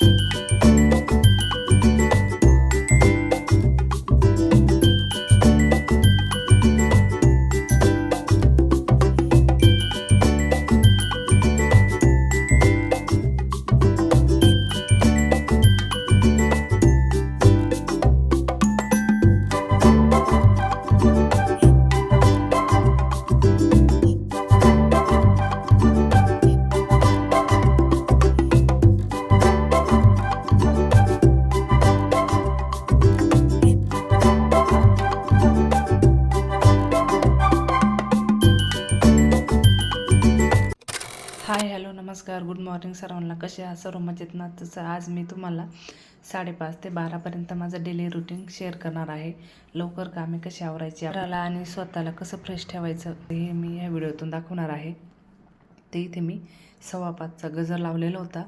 हाय नमस्कार good morning सर्वांना. कसे आहात? सर्व मजेत ना? तसं आज मी तुम्हाला साडेपाच ते बारापर्यंत माझं डेली रुटीन शेअर करणार आहे. लवकर कामे कशी आवरायची? आपल्याला आणि स्वतःला कसं फ्रेश ठेवायचं? हे मी या व्हिडिओतून दाखवणार आहे. ते इथे मी सव्वा पाचचा गजर लावलेला होता.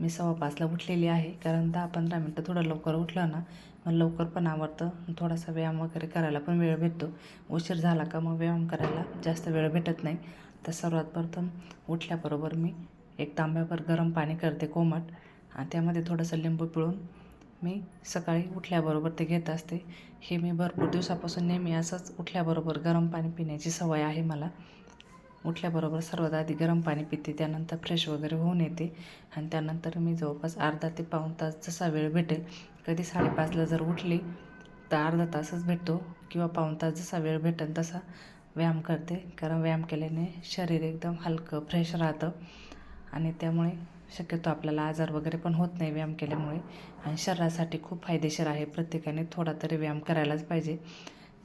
मी सव्वा पाचला उठलेली आहे. कारण दहा पंधरा मिनटं थोडं लवकर उठलं ना मग लवकर पण आवडतं थोडासा व्यायाम वगैरे करायला पण वेळ भेटतो. उशीर झाला का मग व्यायाम करायला जास्त वेळ भेटत नाही. तर सर्वात प्रथम उठल्याबरोबर मी एक तांब्याभर गरम पाणी करते कोमट. आणि त्यामध्ये थोडंसं लिंबू पिळून मी सकाळी उठल्याबरोबर ते घेत असते. हे मी भरपूर दिवसापासून नेहमी असंच उठल्याबरोबर गरम पाणी पिण्याची सवय आहे मला. उठल्याबरोबर सर्वात आधी गरम पाणी पिते त्यानंतर फ्रेश वगैरे होऊन येते. आणि त्यानंतर मी जवळपास अर्धा ते पाऊण तास जसा वेळ भेटेल कधी साडेपाचला जर उठली तर अर्धा तासच भेटतो किंवा पाऊण तास जसा वेळ भेटेल तसा व्यायाम करते. कारण व्यायाम केल्याने शरीर एकदम हलकं फ्रेश राहतं. आणि त्यामुळे शक्यतो आपल्याला आजार वगैरे पण होत नाही व्यायाम केल्यामुळे. आणि शरीरासाठी खूप फायदेशीर आहे. प्रत्येकाने थोडा तरी व्यायाम करायलाच पाहिजे.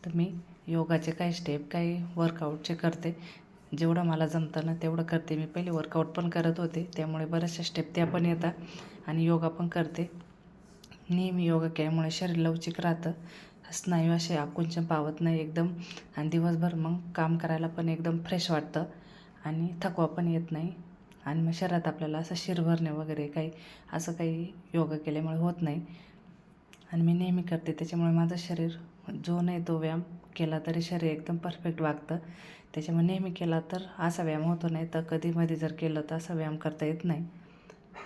तर मी योगाचे काही स्टेप काही वर्कआउटचे करते. जेवढं मला जमतं ना तेवढं करते. मी पहिले वर्कआउट पण करत होते. त्यामुळे बऱ्याचशा स्टेप त्या पण येतात. आणि योगा पण करते. नेहमी योगा केल्यामुळे शरीर लवचिक राहतं. स्नायू असे आकुंचन पावत नाही एकदम. आणि दिवसभर मग काम करायला पण एकदम फ्रेश वाटतं. आणि थकवा पण येत नाही. आणि मग शरीरात आपल्याला असं शिर भरणे वगैरे काही असं काही योगा केल्यामुळे होत नाही. आणि मी नेहमी करते त्याच्यामुळे माझं शरीर जो नाही तो व्यायाम केला तरी शरीर एकदम परफेक्ट वागतं. त्याच्यामुळे नेहमी केला तर असा व्यायाम होतो नाही तर कधीमध्ये जर केलं तर असा व्यायाम करता येत नाही.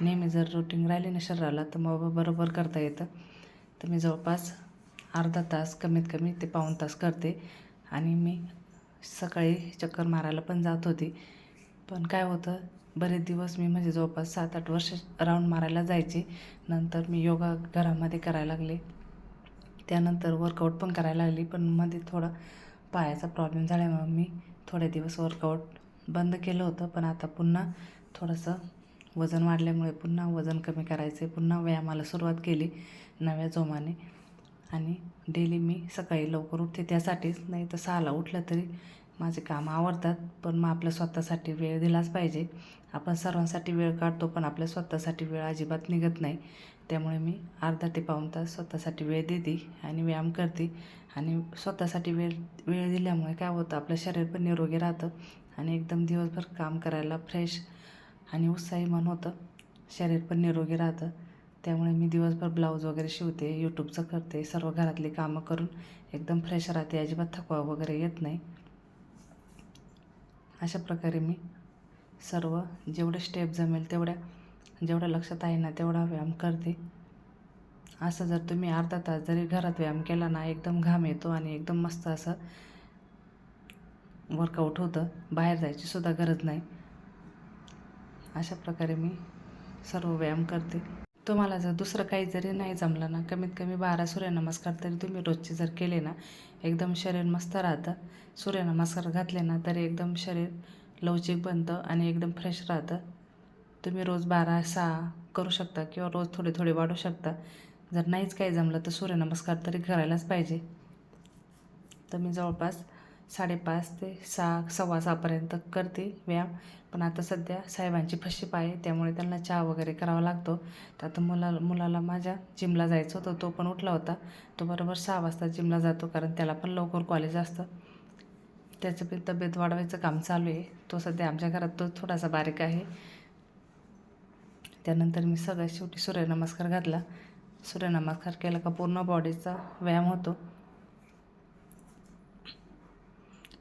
नेहमी जर रुटीन राहिली ना शरीराला तर मग बरोबर करता येतं. तर मी जवळपास अर्धा तास कमीत कमी ते पाऊण तास करते. आणि मी सकाळी चक्कर मारायला पण जात होती. पण काय होतं बरेच दिवस मी म्हणजे जवळपास सात आठ वर्ष राऊंड मारायला जायचे. नंतर मी योगा घरामध्ये करायला लागले. त्यानंतर वर्कआउट पण करायला लागली पण मध्ये थोडा पायाचा प्रॉब्लेम झाल्यामुळे मी थोडे दिवस वर्कआउट बंद केलं होतं. पण आता पुन्हा थोडंसं वजन वाढल्यामुळे पुन्हा वजन कमी करायचे. पुन्हा व्यायामाला सुरुवात केली नव्या जोमाने. आणि डेली मी सकाळी लवकर उठते त्यासाठीच. नाही तर सहाला उठलं तरी माझे कामं आवडतात पण मग आपल्या स्वतःसाठी वेळ दिलाच पाहिजे. आपण सर्वांसाठी वेळ काढतो पण आपल्या स्वतःसाठी वेळ अजिबात निघत नाही. त्यामुळे मी अर्धा ते पाऊण तास स्वतःसाठी वेळ देते आणि व्यायाम करते. आणि स्वतःसाठी वेळ वेळ दिल्यामुळे काय होतं आपलं शरीर पण निरोगी राहतं आणि एकदम दिवसभर काम करायला फ्रेश आणि उत्साही मन होतं. शरीर पण निरोगी राहतं. त्यामुळे मी दिवसभर ब्लाऊज वगैरे शिवते यूट्यूबचं करते सर्व घरातली कामं करून एकदम फ्रेश राहते अजिबात थकवा वगैरे येत नाही. अशा प्रकारे मी सर्व जेवढे स्टेप जमेल तेवढ्या जेवढ्या लक्षात आहे ना तेवढा व्यायाम करते. असं जर तुम्ही अर्धा तास जरी घरात व्यायाम केला ना एकदम घाम येतो आणि एकदम मस्त असं वर्कआउट होतं बाहेर जायची सुद्धा गरज नाही. अशा प्रकारे मी सर्व व्यायाम करते. तुम्हाला जर दुसरं काही जरी नाही जमलं ना कमीत कमी बारा सूर्यनमस्कार तरी तुम्ही रोजचे जर केले ना एकदम शरीर मस्त राहतं. सूर्यनमस्कार घातले ना तरी एकदम शरीर लवचिक बनतं आणि एकदम फ्रेश राहतं. तुम्ही रोज बारा सहा करू शकता किंवा रोज थोडे थोडे वाढू शकता. जर नाहीच काही जमलं तर सूर्यनमस्कार तरी करायलाच पाहिजे. तर मी जवळपास साडेपाच ते सहा सव्वा सहापर्यंत करते व्यायाम. पण आता सध्या साहेबांची फशी पाय त्यामुळे त्यांना चहा वगैरे करावा लागतो. तर आता मुला मुलाला माझ्या जिमला जायचं होतं तो पण उठला होता. तो बरोबर सहा वाजता जिमला जातो कारण त्याला पण लवकर कॉलेज असतं. त्याचं पण तब्येत वाढवायचं काम चालू आहे. तो सध्या आमच्या घरात तो थोडासा बारीक आहे. त्यानंतर मी सगळ्यात शेवटी सूर्यनमस्कार घातला. सूर्यनमस्कार केला का पूर्ण बॉडीचा व्यायाम होतो.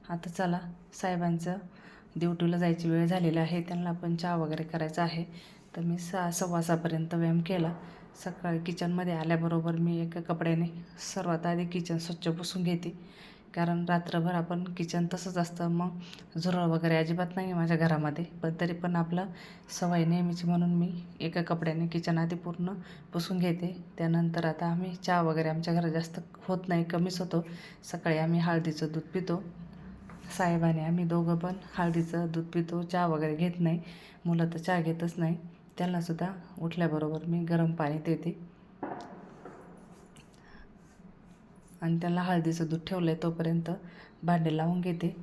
आता चला साहेबांचं ड्युटीला जायची वेळ झालेली आहे. त्यांना पण चहा वगैरे करायचा आहे. तर मी सहा सव्वा सहापर्यंत व्यायाम केला. सकाळी किचनमध्ये आल्याबरोबर मी एका कपड्याने सर्वात आधी किचन स्वच्छ पुसून घेते. कारण रात्रभर आपण किचन तसंच असतं. मग झुरळ वगैरे अजिबात नाही आहे माझ्या घरामध्ये. पण तरी पण आपलं सवय नेहमीची म्हणून मी एका कपड्याने किचन आधी पूर्ण पुसून घेते. त्यानंतर आता आम्ही चहा वगैरे आमच्या घरात जास्त होत नाही कमीच होतो. सकाळी आम्ही हळदीचं दूध पितो. साहेबाने आम्ही दोघं पण हळदीचं दूध पितो. चहा वगैरे घेत नाही. मुलं तर चहा घेतच नाही. त्यांनासुद्धा उठल्याबरोबर मी गरम पाणी देते. आणि त्यांना हळदीचं दूध ठेवलं आहे तोपर्यंत भांडे लावून घेते.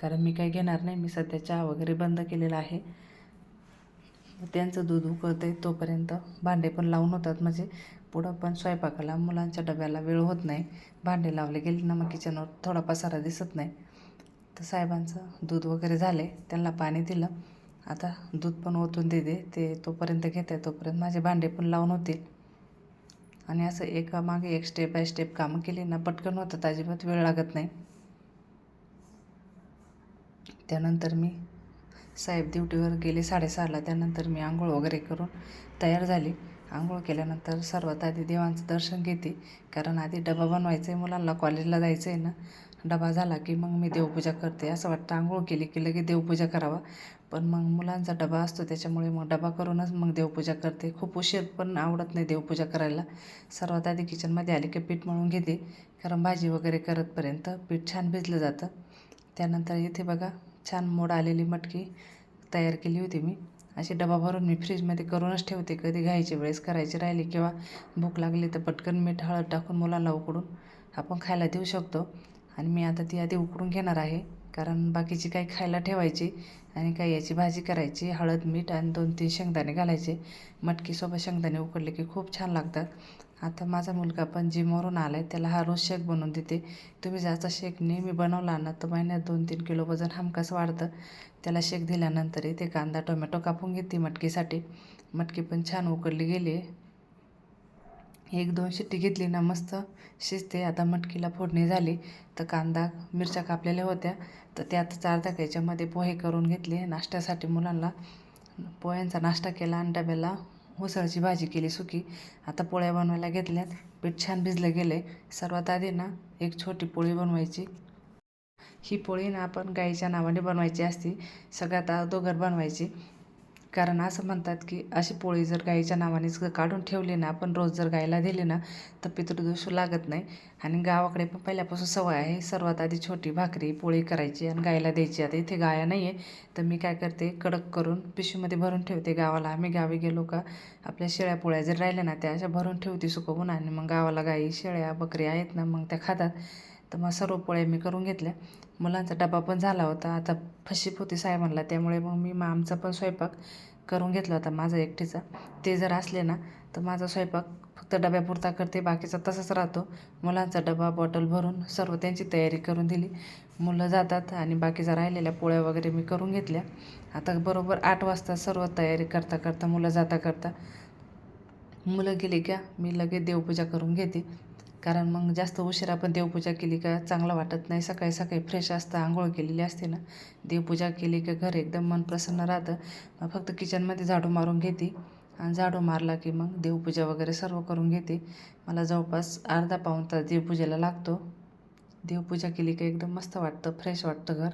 कारण मी काही घेणार नाही मी सध्या चहा वगैरे बंद केलेला आहे. त्यांचं दूध उकळतं आहे तोपर्यंत भांडे पण लावून होतात. म्हणजे पुढं पण स्वयंपाकाला मुलांच्या डब्याला वेळ होत नाही. भांडे लावले गेले ना मग किचनवर थोडा पसारा दिसत नाही. तर साहेबांचं दूध वगैरे झाले त्यांना पाणी दिलं. आता दूध पण ओतून देते. ते तोपर्यंत घेते तोपर्यंत माझे भांडे पण लावून होतील. आणि असं एका मागे एक स्टेप बाय स्टेप कामं केली ना पटकन होतात अजिबात वेळ लागत नाही. त्यानंतर मी साहेब ड्युटीवर गेले साडेसहाला. त्यानंतर मी आंघोळ वगैरे करून तयार झाली. आंघोळ केल्यानंतर सर्वात आधी देवांचं दर्शन घेते. कारण आधी डबा बनवायचा आहे मुलांना कॉलेजला जायचं आहे ना. डबा झाला की मग मी देवपूजा करते. असं वाटतं आंघोळ केली की लगेच देवपूजा करावा. पण मग मुलांचा डबा असतो त्याच्यामुळे मग डबा करूनच मग देवपूजा करते. खूप उशीर पण आवडत नाही देवपूजा करायला. सर्वात आधी किचनमध्ये आले की पीठ मळून घेते. कारण भाजी वगैरे करतपर्यंत पीठ छान भिजलं जातं. त्यानंतर इथे बघा छान मोड आलेली मटकी तयार केली होती मी. अशी डबा भरून मी फ्रीजमध्ये करूनच ठेवते. कधी घाईच्या वेळेस करायची राहिली किंवा भूक लागली तर पटकन मीठ हळद टाकून मुलांना उकडून आपण खायला देऊ शकतो. आणि मी आता ती आधी उकडून घेणार आहे. कारण बाकीची काही खायला ठेवायची आणि काही याची भाजी करायची हळद मीठ आणि दोन तीन शेंगदाणे घालायचे. मटकीसोबत शेंगदाणे उकडले की खूप छान लागतात. आता माझा मुलगा पण जिमवरून आला आहे त्याला हा रोज शेक बनवून देते. तुम्ही जास्त शेक नेहमी बनवला ना तर महिन्यात दोन तीन किलो वजन हमखास वाढतं. त्याला शेक दिल्यानंतर ते कांदा टोमॅटो कापून घेते मटकीसाठी. मटकी पण छान उकडली गेली आहे एक दोन शिट्टी घेतली ना मस्त शिजते. आता मटकीला फोडणी झाली तर कांदा मिरच्या कापलेल्या होत्या. तर त्यात चार याच्यामध्ये पोहे करून घेतले. नाश्त्यासाठी मुलांना पोह्यांचा नाश्ता केला. आणि डब्याला उसळची भाजी केली सुकी. आता पोळ्या बनवायला घेतल्यात. पीठ छान भिजलं गेले सर्वात आधी ना एक छोटी पोळी बनवायची. ही पोळी ना आपण गाईच्या नावाने बनवायची असती. सगळ्यात अगोदर बनवायची. कारण असं म्हणतात की अशी पोळी जर गाईच्या नावानेच काढून ठेवली ना आपण रोज जर गायला दिली ना तर पितृदोष लागत नाही. आणि गावाकडे पण पहिल्यापासून सवय आहे सर्वात आधी छोटी भाकरी पोळी करायची आणि गायला द्यायची. आता इथे गाया नाही आहे तर मी काय करते कडक करून पिशवीमध्ये भरून ठेवते गावाला. आम्ही गावी गेलो का आपल्या शेळ्या पोळ्या जर राहिल्या ना त्या अशा भरून ठेवते सुकवून आणि मग गावाला गाई शेळ्या बकरी आहेत ना मग त्या खातात. तर मग सर्व पोळ्या मी करून घेतल्या. मुलांचा डबा पण झाला होता. आता फशीप होती साहेबांना त्यामुळे मग मी मग आमचा पण स्वयंपाक करून घेतला होता माझा एकटीचा. ते जर असले ना तर माझा स्वयंपाक फक्त डब्यापुरता करते बाकीचा तसाच राहतो. मुलांचा डबा बॉटल भरून सर्व त्यांची तयारी करून दिली. मुलं जातात आणि बाकीच्या राहिलेल्या पोळ्या वगैरे मी करून घेतल्या. आता बरोबर आठ वाजता सर्व तयारी करता करता मुलं जाता करता मुलं गेली का मी लगेच देवपूजा करून घेते. कारण मग जास्त उशिरा पण देवपूजा केली का चांगलं वाटत नाही. सकाळी सकाळी फ्रेश असतं आंघोळ केलेली असते ना. देवपूजा केली का घर एकदम मन प्रसन्न राहतं. मग फक्त किचनमध्ये झाडू मारून घेते आणि झाडू मारला की मग देवपूजा वगैरे सर्व करून घेते. मला जवळपास अर्धा पाऊण तास देवपूजेला लागतो. देवपूजा केली का एकदम मस्त वाटतं फ्रेश वाटतं घर.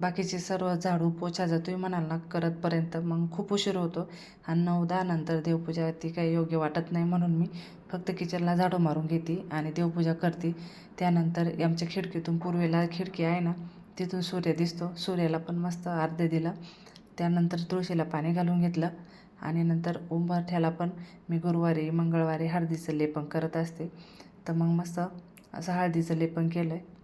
बाकीचे सर्व झाडू पोछा जातोय म्हणाल ना करतपर्यंत मग खूप उशीर होतो. आणि नऊ दहा नंतर देवपूजा ती काही योग्य वाटत नाही म्हणून मी फक्त किचनला झाडू मारून घेते आणि देवपूजा करते. त्यानंतर आमच्या खिडकीतून पूर्वेला खिडकी आहे ना तिथून सूर्य दिसतो. सूर्याला पण मस्त अर्धे दिलं. त्यानंतर तुळशीला पाणी घालून घेतलं. आणि नंतर उंबरठ्याला पण मी गुरुवारी मंगळवारी हळदीचं लेपन करत असते. तर मग मस्त असं हळदीचं लेपन केलं आहे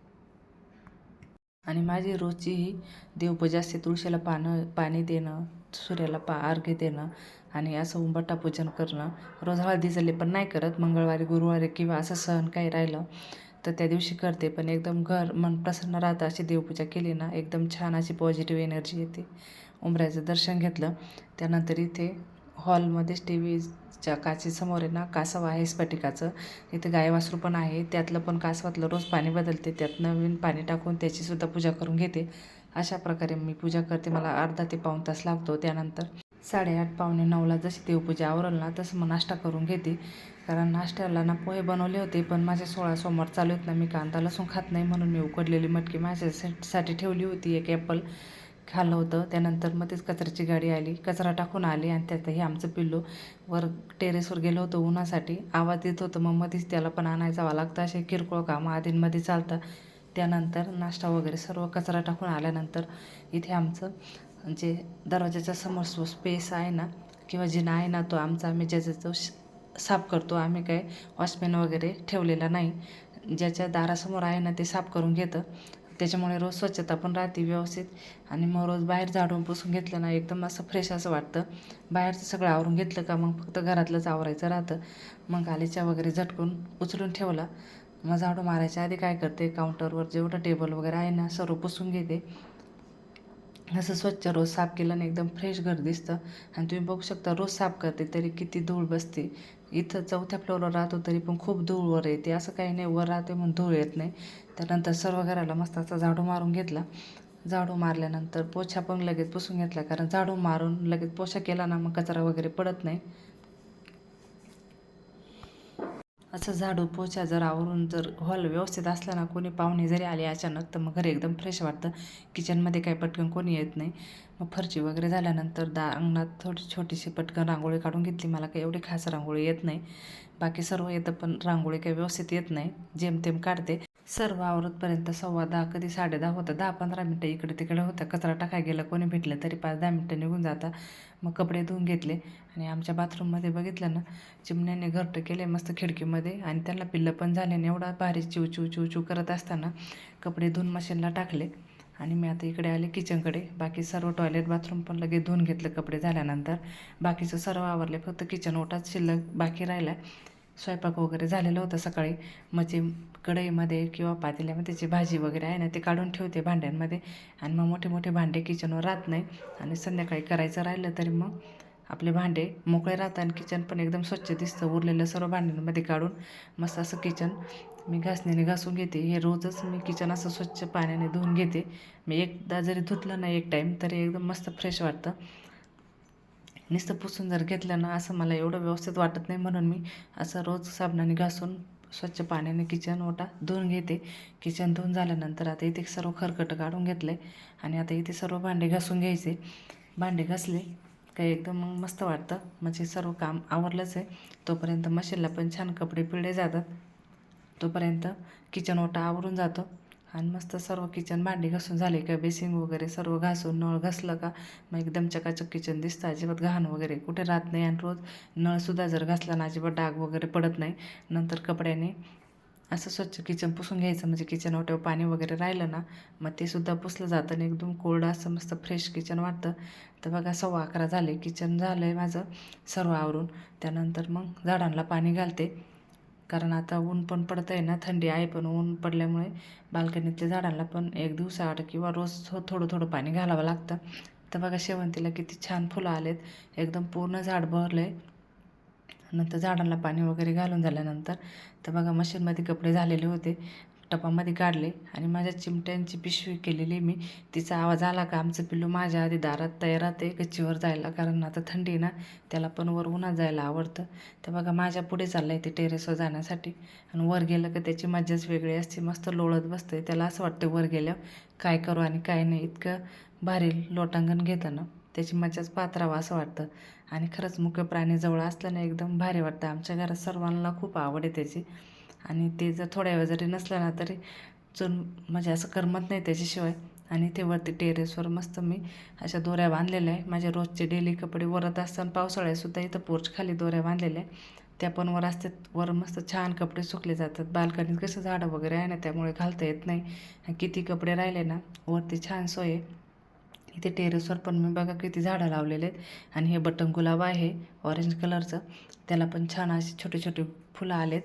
आणि माझी रोजची ही देवपूजा असते तुळशीला पानं पाणी देणं सूर्याला पा अर्घ्य देणं. आणि असं उंबरठा पूजन करणं रोज हळदीचं लेपन नाही करत. मंगळवारी गुरुवारी किंवा असं सण काही राहिलं तर त्या दिवशी करते. पण एकदम घर मन प्रसन्न राहतं अशी देवपूजा केली ना एकदम छान अशी पॉझिटिव्ह एनर्जी येते. उंबऱ्याचं दर्शन घेतलं. त्यानंतर इथे हॉलमध्येच टी व्हीच्या काचेसमोर आहे ना कासव आहे स्फटिकाचं. इथे गायवासरू पण आहे. त्यातलं पण कासवातलं रोज पाणी बदलते. त्यात नवीन पाणी टाकून त्याचीसुद्धा पूजा करून घेते. अशा प्रकारे मी पूजा करते. मला अर्धा ते पाऊण तास लागतो त्यानंतर. साडेआठ पावणे नऊला जशी देवपूजा आवरल ना तसं मग नाश्ता करून घेते. कारण नाश्त्याला ना पोहे बनवले होते पण माझे सोळा सोमवार चालू आहेत ना मी कांदा लसूण खात नाही म्हणून मी उकडलेली मटकी माझ्यासाठी ठेवली होती एक ॲपल खाल्लं होतं. त्यानंतर मग तेच कचऱ्याची गाडी आली कचरा टाकून आली आणि त्यात हे आमचं पिल्लू वर टेरेसवर गेलो होतो उन्हासाठी. आवाज देत होतं मग मध्येच त्याला पण आणायचा जावं लागतं असे किरकोळ कामं आधींमध्ये चालतं त्यानंतर नाश्ता वगैरे सर्व कचरा टाकून आल्यानंतर इथे आमचं जे दरवाजाच्या समोर जो स्पेस आहे ना किंवा जिना आहे ना तो आमचा आम्ही ज्याचा तो साफ करतो आम्ही काय वॉचमॅन वगैरे ठेवलेला नाही. ज्याच्या दारासमोर आहे ना ते साफ करून घेतं. त्याच्यामुळे रोज स्वच्छता पण राहते व्यवस्थित. आणि मग रोज बाहेर झाडून पुसून घेतलं ना एकदम असं फ्रेश असं वाटतं. बाहेरचं सगळं आवरून घेतलं का मग फक्त घरातलंच आवरायचं राहतं. मग गालीच्या वगैरे झटकून उचलून ठेवला. मग झाडू मारायच्या आधी काय करते? काउंटरवर जेवढं टेबल वगैरे आहे ना सर्व पुसून घेते. असं स्वच्छ रोज साफ केलं एकदम फ्रेश घर दिसतं. आणि तुम्ही बघू शकता रोज साफ करते तरी किती धूळ बसते. इथं चौथ्या फ्लोअरवर राहतो तरी पण खूप धूळ वर येते. असं काही नाही वर राहते म्हणून धूळ येत नाही. त्यानंतर सर्व घराला मस्त असा झाडू मारून घेतला. झाडू मारल्यानंतर पोछा पण लगेच पुसून घेतला. कारण झाडू मारून लगेच पोछा केला ना मग कचरा वगैरे पडत नाही. असं झाडू पोछा जर आवरून जर हॉल व्यवस्थित असला ना कोणी पाहुणे जरी आले अचानक तर मग घर एकदम फ्रेश वाटतं. किचनमध्ये काही पटकन कोणी येत नाही. मग फरची वगैरे झाल्यानंतर दा अंगणात थोडी छोटीशी पटकन रांगोळी काढून घेतली. मला काही एवढी खास रांगोळी येत नाही. बाकी सर्व येतं पण रांगोळी काही व्यवस्थित येत नाही. जेमतेम काढते. सर्व आवरतपर्यंत सव्वा दहा कधी साडे दहा होतं दहा पंधरा मिनटं इकडे तिकडे होतं. कचरा टाकाय गेलं कोणी भेटलं तरी पाच दहा मिनटं निघून जाता. मग कपडे धुवून घेतले आणि आमच्या बाथरूममध्ये बघितलं ना चिमण्याने घरटं केले मस्त खिडकीमध्ये आणि त्यांना पिल्लं पण झाले आणि एवढा भारी चिव चिव चिव चिव करत असताना कपडे धुवून मशीनला टाकले. आणि मी आता इकडे आले किचनकडे. बाकी सर्व टॉयलेट बाथरूम पण लगेच धुवून घेतलं कपडे झाल्यानंतर. बाकीचं सर्व आवरले फक्त किचन ओटाच शिल्लक बाकी राहिला स्वयंपाक वगैरे झालेला होता सकाळी. मग जे कढईमध्ये किंवा पातेल्यामध्ये जी भाजी वगैरे आहे ना ते काढून ठेवते भांड्यांमध्ये. आणि मग मोठे मोठे भांडे किचनवर राहत नाही. आणि संध्याकाळी करायचं राहिलं तरी मग आपले भांडे मोकळे राहतात आणि किचन पण एकदम स्वच्छ दिसतं. उरलेलं सर्व भांड्यांमध्ये काढून मस्त असं किचन मी घासण्याने घासून घेते. हे रोजच मी किचन असं स्वच्छ पाण्याने धुवून घेते. मी एकदा जरी धुतलं ना एक टाईम तरी एकदम मस्त फ्रेश वाटतं. नुसतं पुसून जर घेतलं ना असं मला एवढं व्यवस्थित वाटत नाही म्हणून मी असं रोज साबणाने घासून स्वच्छ पाण्याने किचन ओटा धुवून घेते. किचन धुवून झाल्यानंतर आता इथे सर्व खरकटं काढून घेतलं आहे आणि आता इथे सर्व भांडे घासून घ्यायचे. भांडे घासले काही एकदम मग मस्त वाटतं. म्हणजे सर्व काम आवरलंच आहे. तोपर्यंत मशीनला पण छान कपडे पिळे जातात. तोपर्यंत किचन ओटा आवरून जातो. आणि मस्त सर्व किचन भांडी घासून झाले का? बेसिंग वगैरे सर्व घासून नळ घासलं का? मग एकदम चकाचक किचन दिसतं अजिबात घाण वगैरे कुठे राहत नाही आणि रोज नळसुद्धा जर घासला ना अजिबात डाग वगैरे पडत नाही. नंतर कपड्याने असं स्वच्छ किचन पुसून घ्यायचं म्हणजे किचन ओट्यावर पाणी वगैरे राहिलं ना मग ते सुद्धा पुसलं जातं आणि एकदम कोरडं असं मस्त फ्रेश किचन वाटतं. तर बघा सव्वा अकरा झाले. किचन झालं आहे माझं सर्व आवरून. त्यानंतर मग झाडांना पाणी घालते. कारण आता ऊन पण पडतं आहे ना थंडी आहे पण ऊन पडल्यामुळे बाल्कनीतल्या झाडांना पण एक दिवसाआड किंवा रोज थोडं थोडं पाणी घालावं लागतं. तर बघा शेवंतीला किती छान फुलं आलेत. एकदम पूर्ण झाड भरलं आहे नंतर झाडांना पाणी वगैरे घालून झाल्यानंतर तर बघा मशीनमध्ये कपडे झालेले होते. टपामध्ये काढले आणि माझ्या चिमट्यांची पिशवी केलेली मी. तिचा आवाज आला का आमचं पिल्लू माझ्या आधी दारात तयार राहते गच्चीवर जायला. कारण आता थंडी ना त्याला पण वर उन्हात जायला आवडतं. तर बघा माझ्या पुढे चाललं आहे ते टेरेसवर जाण्यासाठी. आणि वर गेलं का त्याची मज्जाच वेगळी असते. मस्त लोळत बसते त्याला असं वाटतं वर गेल्यावर काय करू आणि काय नाही. इतकं भारी लोटांगण घेताना त्याची मजाच पात्रावं असं वाटतं. आणि खरंच मुख्य प्राणी जवळ असल्याने एकदम भारी वाटतं. आमच्या घरात सर्वांना खूप आवड आहे त्याची. आणि ते जर थोड्या वेळ जरी नसलं ना तरी चुन म्हणजे असं करमत नाही त्याच्याशिवाय. आणि ते वरती टेरेसवर मस्त मी अशा दोऱ्या बांधलेल्या आहे. माझे रोजचे डेली कपडे वरत असताना पावसाळ्यातसुद्धा इथं पोर्च खाली दोऱ्या बांधलेल्या आहे. त्या पण वर असतात. वर मस्त छान कपडे सुकले जातात. बाल्कनीत कसं झाडं वगैरे आहे ना त्यामुळे घालता येत नाही. किती कपडे राहिले ना वरती छान सोय आहे. इथे टेरेसवर पण मी बघा किती झाडं लावलेले आहेत. आणि हे बटन गुलाब आहे ऑरेंज कलरचं त्याला पण छान असे छोटे छोटे फुलं आलेत.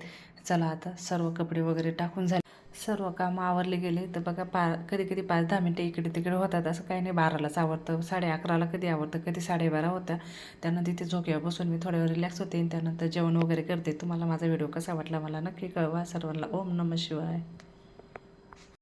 चला आता सर्व कपडे वगैरे टाकून झाले. सर्व कामं आवरले गेले. तर बघा पा कधी कधी पाच दहा मिनटं इकडे तिकडे होतात. असं काही नाही बारालाच आवडतं. साडे अकराला कधी आवडतं कधी साडेबारा होत्या त्यानं तिथे झोक्यावर बसून मी थोड्यावर वेळ रिलॅक्स होते. त्यानंतर जेवण वगैरे करते. तुम्हाला माझा व्हिडिओ कसा वाटला मला नक्की कळवा. सर्वांना ओम नम शिवाय.